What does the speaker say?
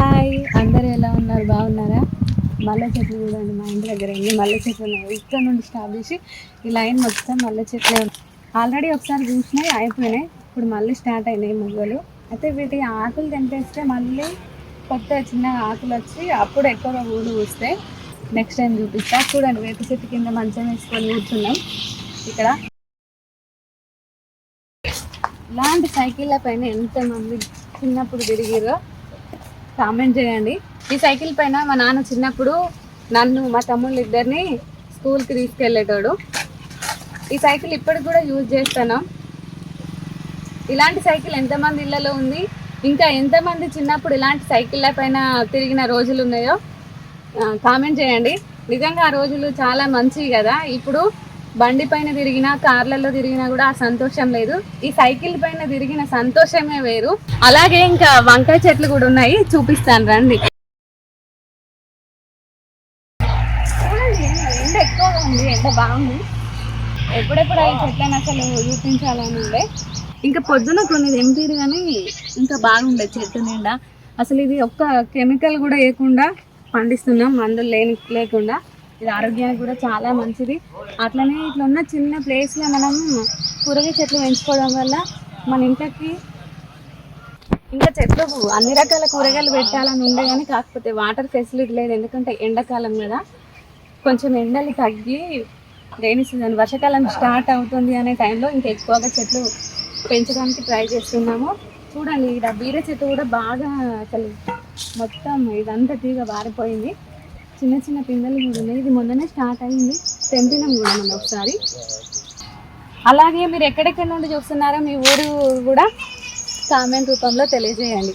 Hi అందరూ ఎలా ఉన్నారు? బాగున్నారా? మల్లె చెట్లు చూడండి మా ఇంటి దగ్గర ఉంది మల్లె చెట్లు ఉన్నాయి. ఇక్కడ నుండి స్టార్ట్ చేసి ఈ లైన్ మొత్తం మల్లె చెట్లే ఆల్రెడీ ఒకసారి చూసినాయి అయిపోయినాయి. ఇప్పుడు మళ్ళీ స్టార్ట్ అయినాయి మొగ్గలు. అయితే వీటి ఆకులు తెంపేస్తే మళ్ళీ కొత్త చిన్న ఆకులు వచ్చి అప్పుడు ఎక్కువ ఊళ్ళు పూస్తాయి నెక్స్ట్ టైం చూపిస్తా. చూడండి వేప చెట్టు కింద మంచం వేసుకొని కూర్చున్నాం. ఇక్కడ ఇలాంటి సైకిళ్ళ పైన ఎంతమంది చిన్నప్పుడు తిరిగిరో కామెంట్ చేయండి. ఈ సైకిల్ పైన మా నాన్న చిన్నప్పుడు నన్ను మా తమ్ముళ్ళు ఇద్దరిని స్కూల్కి తీసుకెళ్ళేటోడు. ఈ సైకిల్ ఇప్పటికి కూడా యూజ్ చేస్తాను. ఇలాంటి సైకిల్ ఎంతమంది ఇళ్ళలో ఉంది? ఇంకా ఎంతమంది చిన్నప్పుడు ఇలాంటి సైకిళ్ళ పైన తిరిగిన రోజులు ఉన్నాయో కామెంట్ చేయండి. నిజంగా ఆ రోజులు చాలా మంచివి కదా. ఇప్పుడు బండి పైన తిరిగినా కార్లలో తిరిగినా కూడా ఆ సంతోషం లేదు. ఈ సైకిల్ పైన తిరిగిన సంతోషమే వేరు. అలాగే ఇంకా వంకాయ చెట్లు కూడా ఉన్నాయి. చూపిస్తాను రండి. ఎండ ఎక్కువగా ఉంది. ఎండ బాగుంది. ఎప్పుడెప్పుడు ఈ చెట్లను అసలు చూపించాలని ఉండే ఇంకా పొద్దున కొన్ని తెంపిరు కానీ ఇంకా బాగుండే చెట్టు నిండా. అసలు ఇది ఒక్క కెమికల్ కూడా వేయకుండా పండిస్తున్నాం. మందులు లేని లేకుండా. ఇది ఆరోగ్యానికి కూడా చాలా మంచిది. అట్లనే ఇట్లా ఉన్న చిన్న ప్లేస్లో మనం కూరగాయ చెట్లు పెంచుకోవడం వల్ల మన ఇంట్లోకి ఇంకా చెట్లు అన్ని రకాల కూరగాయలు పెట్టాలని ఉండే కానీ కాకపోతే వాటర్ ఫెసిలిటీ లేదు. ఎందుకంటే ఎండాకాలం కదా. కొంచెం ఎండలు తగ్గి రైనీ సీజన్ వర్షాకాలం స్టార్ట్ అవుతుంది అనే టైంలో ఇంకా ఎక్కువగా చెట్లు పెంచడానికి ట్రై చేస్తున్నాము. చూడండి ఇక్కడ బీర చెట్టు కూడా బాగా అసలు మొత్తం ఇదంతా తీగ బారిపోయింది చిన్న చిన్న పిందెలు కూడా ఉన్నాయి. ఇది మొన్ననే స్టార్ట్ అయింది. తెంపినాం కూడా మనం ఒకసారి. అలాగే మీరు ఎక్కడెక్కడ నుండి చూస్తున్నారో మీ ఊరు కూడా కామెంట్ రూపంలో తెలియజేయండి.